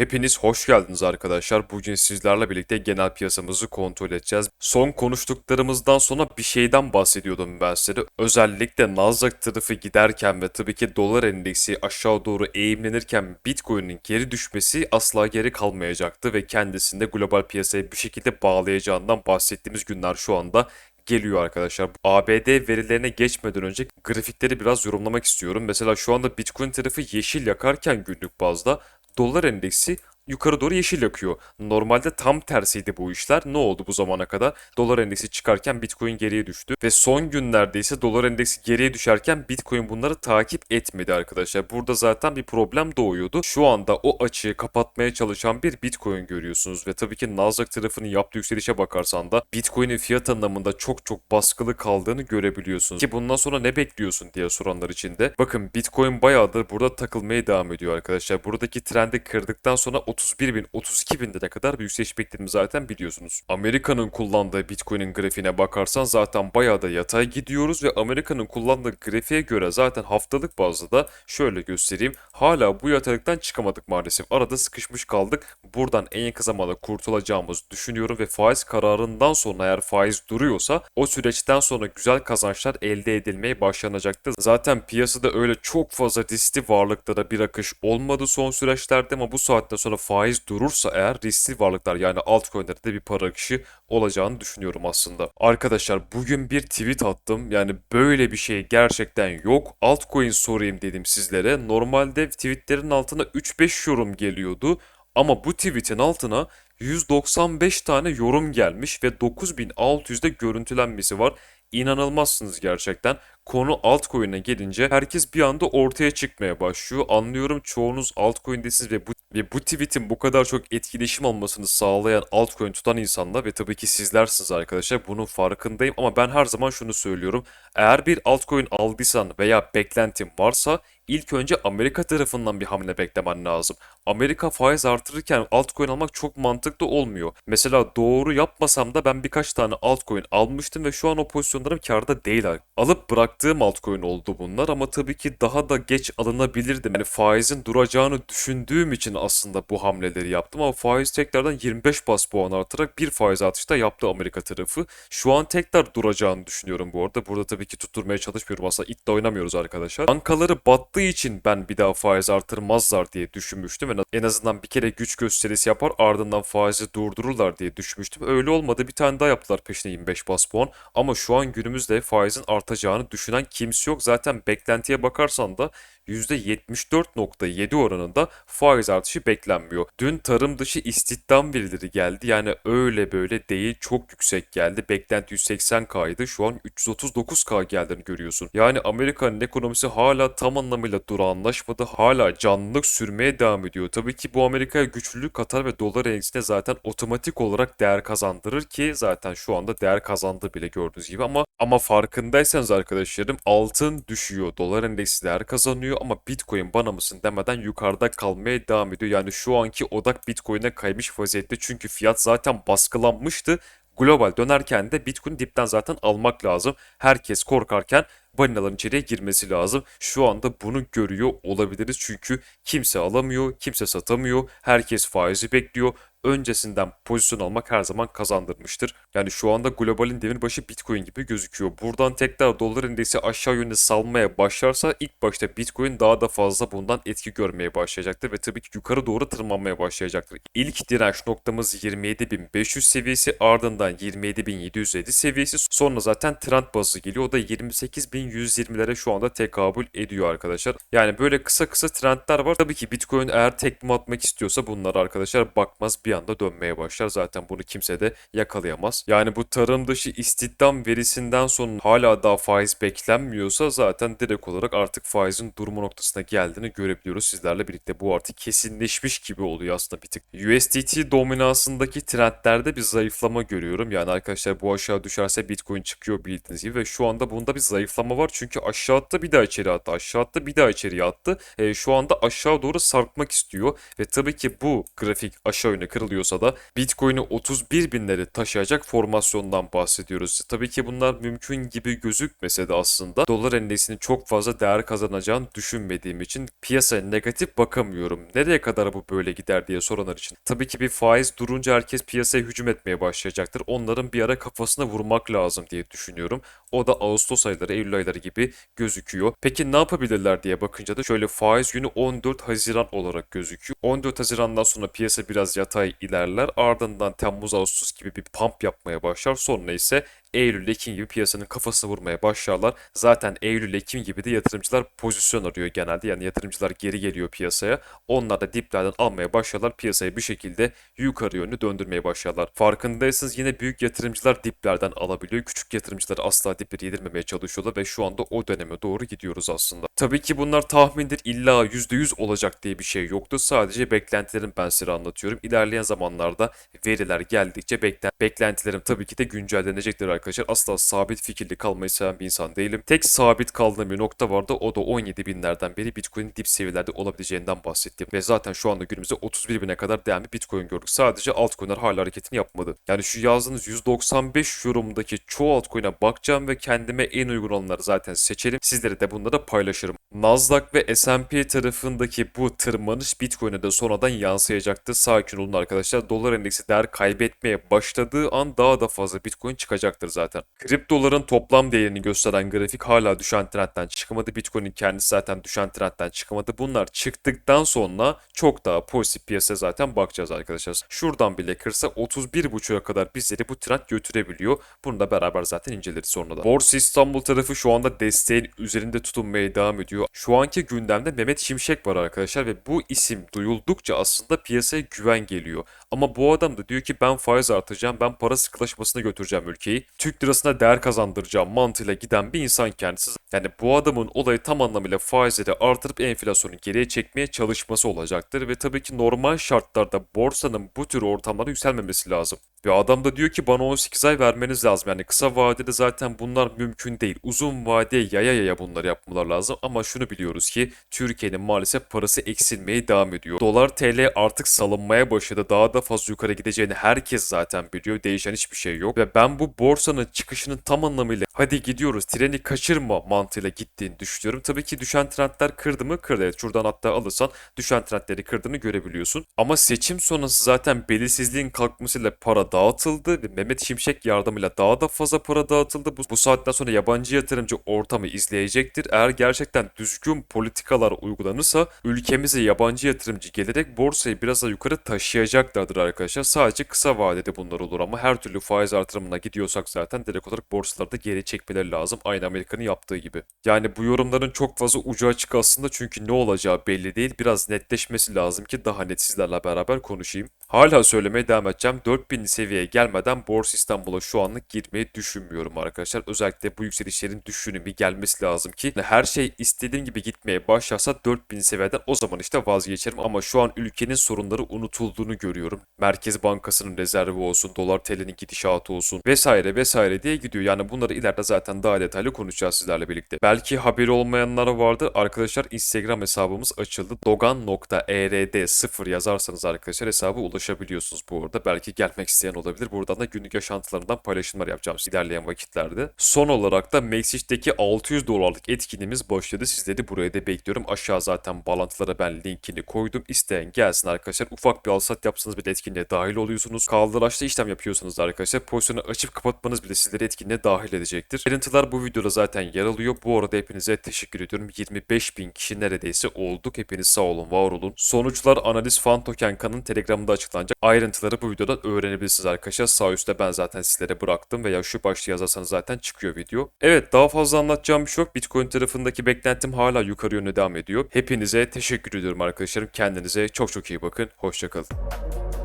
Hepiniz hoş geldiniz arkadaşlar. Bugün sizlerle birlikte genel piyasamızı kontrol edeceğiz. Son konuştuklarımızdan sonra bir şeyden bahsediyordum ben size. Özellikle Nasdaq tarafı giderken ve tabii ki dolar endeksi aşağı doğru eğimlenirken Bitcoin'in geri düşmesi asla geri kalmayacaktı ve kendisinde global piyasaya bir şekilde bağlayacağından bahsettiğimiz günler şu anda geliyor arkadaşlar. ABD verilerine geçmeden önce grafikleri biraz yorumlamak istiyorum. Mesela şu anda Bitcoin tarafı yeşil yakarken günlük bazda dolar endeksi yukarı doğru yeşil yakıyor. Normalde tam tersiydi bu işler. Ne oldu bu zamana kadar? Dolar endeksi çıkarken Bitcoin geriye düştü. Ve son günlerde ise dolar endeksi geriye düşerken Bitcoin bunları takip etmedi arkadaşlar. Burada zaten bir problem doğuyordu. Şu anda o açığı kapatmaya çalışan bir Bitcoin görüyorsunuz. Ve tabii ki Nasdaq tarafının yaptığı yükselişe bakarsan da Bitcoin'in fiyat anlamında çok çok baskılı kaldığını görebiliyorsunuz. Ki bundan sonra ne bekliyorsun diye soranlar için de. Bakın Bitcoin bayağıdır burada takılmaya devam ediyor arkadaşlar. Buradaki trendi kırdıktan sonra 31 bin, 32 bin lira kadar bir yükseliş beklediğimi zaten biliyorsunuz. Amerika'nın kullandığı Bitcoin'in grafiğine bakarsan zaten bayağı da yatay gidiyoruz ve Amerika'nın kullandığı grafiğe göre zaten haftalık bazda da şöyle göstereyim. Hala bu yataylıktan çıkamadık maalesef. Arada sıkışmış kaldık. Buradan en yakın zamanda kurtulacağımızı düşünüyorum ve faiz kararından sonra eğer faiz duruyorsa o süreçten sonra güzel kazançlar elde edilmeye başlanacaktır. Zaten piyasada öyle çok fazla riskli varlıklara bir akış olmadı son süreçlerde ama bu saatten sonra faiz durursa eğer riskli varlıklar yani altcoin'lerde de bir para akışı olacağını düşünüyorum aslında. Arkadaşlar bugün bir tweet attım. Yani böyle bir şey gerçekten yok. Altcoin sorayım dedim sizlere. Normalde tweetlerin altına 3-5 yorum geliyordu. Ama bu tweetin altına 195 tane yorum gelmiş ve 9600'de görüntülenmesi var. İnanılmazsınız gerçekten. Konu altcoin'e gelince herkes bir anda ortaya çıkmaya başlıyor. Anlıyorum çoğunuz altcoin'desiniz ve bu, ve bu tweet'in bu kadar çok etkileşim almasını sağlayan altcoin tutan insanlar ve tabii ki sizlersiniz arkadaşlar. Bunun farkındayım ama ben her zaman şunu söylüyorum. Eğer bir altcoin aldıysan veya beklentin varsa ilk önce Amerika tarafından bir hamle beklemen lazım. Amerika faiz artırırken altcoin almak çok mantıklı olmuyor. Mesela doğru yapmasam da ben birkaç tane altcoin almıştım ve şu an o pozisyonlarım karda değil. Alıp bıraktığım altcoin oldu bunlar ama tabii ki daha da geç alınabilirdi. Yani faizin duracağını düşündüğüm için aslında bu hamleleri yaptım ama faiz tekrardan 25 bas puan artarak bir faiz artışta yaptı Amerika tarafı. Şu an tekrar duracağını düşünüyorum bu arada. Burada tabii ki tutturmaya çalışmıyorum. Aslında iddia oynamıyoruz arkadaşlar. Bankaları battığı için ben bir daha faiz artırmazlar diye düşünmüştüm. En azından bir kere güç gösterisi yapar ardından faizi durdururlar diye düşünmüştüm. Öyle olmadı. Bir tane daha yaptılar peşine 25 bas puan. Ama şu an günümüzde faizin artacağını düşünen kimse yok. Zaten beklentiye bakarsan da %74.7 oranında faiz artışı beklenmiyor. Dün tarım dışı istihdam verileri geldi. Yani öyle böyle değil çok yüksek geldi. Beklenti 180K'ydı. Şu an 339K geldiğini görüyorsun. Yani Amerika'nın ekonomisi hala tam anlamıyla durağanlaşmadı. Hala canlılık sürmeye devam ediyor. Tabii ki bu Amerika'ya güçlülük katar ve dolar endeksine zaten otomatik olarak değer kazandırır ki zaten şu anda değer kazandı bile gördüğünüz gibi ama ama farkındaysanız arkadaşlarım altın düşüyor. Dolar endeksi değer kazanıyor ama Bitcoin bana mısın demeden yukarıda kalmaya devam ediyor. Yani şu anki odak Bitcoin'e kaymış vaziyette çünkü fiyat zaten baskılanmıştı. Global dönerken de Bitcoin dipten zaten almak lazım. Herkes korkarken balinaların içeriye girmesi lazım. Şu anda bunu görüyor olabiliriz çünkü kimse alamıyor, kimse satamıyor, herkes faizi bekliyor öncesinden pozisyon almak her zaman kazandırmıştır. Yani şu anda globalin demirbaşı Bitcoin gibi gözüküyor. Buradan tekrar dolar endeksi aşağı yönde salmaya başlarsa ilk başta Bitcoin daha da fazla bundan etki görmeye başlayacaktır ve tabii ki yukarı doğru tırmanmaya başlayacaktır. İlk direnç noktamız 27.500 seviyesi ardından 27.750 seviyesi sonra zaten trend bazı geliyor. O da 28.120'lere şu anda tekabül ediyor arkadaşlar. Yani böyle kısa kısa trendler var. Tabii ki Bitcoin eğer tekme atmak istiyorsa bunlar arkadaşlar bakmaz bir anda dönmeye başlar. Zaten bunu kimse de yakalayamaz. Yani bu tarım dışı istihdam verisinden sonra hala daha faiz beklenmiyorsa zaten direkt olarak artık faizin durumu noktasına geldiğini görebiliyoruz sizlerle birlikte. Bu artık kesinleşmiş gibi oluyor aslında bir tık. USDT dominansındaki trendlerde bir zayıflama görüyorum. Yani arkadaşlar bu aşağı düşerse Bitcoin çıkıyor bildiğiniz gibi ve şu anda bunda bir zayıflama var. Çünkü aşağı attı bir daha içeri attı. Aşağı attı bir daha içeriye attı. E, şu anda aşağı doğru sarkmak istiyor ve tabii ki bu grafik aşağı kırılırsa kırılıyorsa da Bitcoin'i 31 binleri taşıyacak formasyondan bahsediyoruz. Tabii ki bunlar mümkün gibi gözükmese de aslında dolar endeksinin çok fazla değer kazanacağını düşünmediğim için piyasaya negatif bakamıyorum. Nereye kadar bu böyle gider diye soranlar için. Tabii ki bir faiz durunca herkes piyasaya hücum etmeye başlayacaktır. Onların bir ara kafasına vurmak lazım diye düşünüyorum. O da Ağustos ayları, Eylül ayları gibi gözüküyor. Peki ne yapabilirler diye bakınca da şöyle faiz günü 14 Haziran olarak gözüküyor. 14 Haziran'dan sonra piyasa biraz yatay ilerler. Ardından Temmuz, Ağustos gibi bir pump yapmaya başlar. Sonra ise Eylül, Ekim gibi piyasanın kafasına vurmaya başlarlar. Zaten Eylül, Ekim gibi de yatırımcılar pozisyon arıyor genelde. Yani yatırımcılar geri geliyor piyasaya. Onlar da diplerden almaya başlarlar. Piyasayı bir şekilde yukarı yönlü döndürmeye başlarlar. Farkındaysanız yine büyük yatırımcılar diplerden alabiliyor. Küçük yatırımcılar asla dipleri yedirmemeye çalışıyorlar ve şu anda o döneme doğru gidiyoruz aslında. Tabii ki bunlar tahmindir. İlla %100 olacak diye bir şey yoktu. Sadece beklentilerim ben size anlatıyorum. İlerleyen zamanlarda veriler geldikçe beklen beklentilerim tabii ki de güncellenecektir. Asla sabit fikirli kalmayı seven bir insan değilim. Tek sabit kaldığım bir nokta vardı. O da 17 binlerden beri Bitcoin'in dip seviyelerde olabileceğinden bahsettim. Ve zaten şu anda günümüzde 31 bine kadar değerli Bitcoin gördük. Sadece altcoin'ler hala hareketini yapmadı. Yani şu yazdığınız 195 yorumdaki çoğu altcoin'e bakacağım ve kendime en uygun olanları zaten seçerim. Sizlere de bunları paylaşırım. Nasdaq ve S&P tarafındaki bu tırmanış Bitcoin'e de sonradan yansıyacaktır. Sakin olun arkadaşlar. Dolar endeksi değer kaybetmeye başladığı an daha da fazla Bitcoin çıkacaktır zaten. Kriptoların toplam değerini gösteren grafik hala düşen trendten çıkamadı. Bitcoin'in kendisi zaten düşen trendten çıkamadı. Bunlar çıktıktan sonra çok daha pozitif piyasaya zaten bakacağız arkadaşlar. Şuradan bile kırsa 31.5'a kadar bizleri bu trend götürebiliyor. Bunu da beraber zaten inceleriz sonra da. Borsa İstanbul tarafı şu anda desteğin üzerinde tutunmaya devam ediyor. Şu anki gündemde Mehmet Şimşek var arkadaşlar ve bu isim duyuldukça aslında piyasaya güven geliyor. Ama bu adam da diyor ki ben faiz artıracağım, ben para sıkılaşmasına götüreceğim ülkeyi. Türk lirasına değer kazandıracağım mantığıyla giden bir insan kendisi. Yani bu adamın olayı tam anlamıyla faizleri artırıp enflasyonu geriye çekmeye çalışması olacaktır. Ve tabii ki normal şartlarda borsanın bu tür ortamlara yükselmemesi lazım. Ve adam da diyor ki bana 18 ay vermeniz lazım. Yani kısa vadede zaten bunlar mümkün değil. Uzun vadeye yaya yaya bunları yapmalar lazım. Ama şunu biliyoruz ki Türkiye'nin maalesef parası eksilmeye devam ediyor. Dolar TL artık salınmaya başladı. Daha da fazla yukarı gideceğini herkes zaten biliyor. Değişen hiçbir şey yok. Ve ben bu borsanın çıkışının tam anlamıyla hadi gidiyoruz treni kaçırma mantığıyla gittiğini düşünüyorum. Tabii ki düşen trendler kırdı mı? Kırdı. Evet şuradan hatta alırsan düşen trendleri kırdığını görebiliyorsun. Ama seçim sonrası zaten belirsizliğin kalkmasıyla para dağıtıldı ve Mehmet Şimşek yardımıyla daha da fazla para dağıtıldı. Bu, bu saatten sonra yabancı yatırımcı ortamı izleyecektir. Eğer gerçekten düzgün politikalar uygulanırsa ülkemize yabancı yatırımcı gelerek borsayı biraz daha yukarı taşıyacaklardır arkadaşlar. Sadece kısa vadede bunlar olur ama her türlü faiz artırımına gidiyorsak zaten direkt olarak borsalarda geri çekmeleri lazım. Aynı Amerika'nın yaptığı gibi. Yani bu yorumların çok fazla ucu açık aslında çünkü ne olacağı belli değil. Biraz netleşmesi lazım ki daha net sizlerle beraber konuşayım. Hala söylemeye devam edeceğim. 4000 seviyeye gelmeden Borsa İstanbul'a şu anlık girmeyi düşünmüyorum arkadaşlar. Özellikle bu yükselişlerin düşünün bir gelmesi lazım ki her şey istediğim gibi gitmeye başlarsa 4000 seviyeden o zaman işte vazgeçerim. Ama şu an ülkenin sorunları unutulduğunu görüyorum. Merkez Bankası'nın rezervi olsun, dolar TL'nin gidişatı olsun vesaire vesaire diye gidiyor. Yani bunları ileride zaten daha detaylı konuşacağız sizlerle birlikte. Belki haberi olmayanlar vardı. Arkadaşlar Instagram hesabımız açıldı. dogan.erd0 yazarsanız arkadaşlar hesabı ulaşabiliyorsunuz bu arada. Belki gelmek isteyen olabilir. Buradan da günlük yaşantılarından paylaşımlar yapacağım ilerleyen vakitlerde. Son olarak da Maxit'teki 600 dolarlık etkinliğimiz başladı. Sizleri buraya da bekliyorum. Aşağı zaten bağlantılara ben linkini koydum. İsteyen gelsin arkadaşlar. Ufak bir alsat yapsanız bile etkinliğe dahil oluyorsunuz. Kaldıraçlı işlem yapıyorsunuz arkadaşlar. Pozisyonu açıp kapatmanız bile sizleri etkinliğe dahil edecektir. Ayrıntılar bu videoda zaten yer alıyor. Bu arada hepinize teşekkür ediyorum. 25 bin kişi neredeyse olduk. Hepiniz sağ olun, var olun. Sonuçlar analiz fan token kanın telegramında açıklanacak. Ayrıntıları bu videodan öğrenebilirsiniz arkadaşlar. Sağ üstte ben zaten sizlere bıraktım veya şu başlığı yazarsanız zaten çıkıyor video. Evet daha fazla anlatacağım bir şey yok. Bitcoin tarafındaki beklentim hala yukarı yönde devam ediyor. Hepinize teşekkür ediyorum arkadaşlarım. Kendinize çok çok iyi bakın. Hoşçakalın.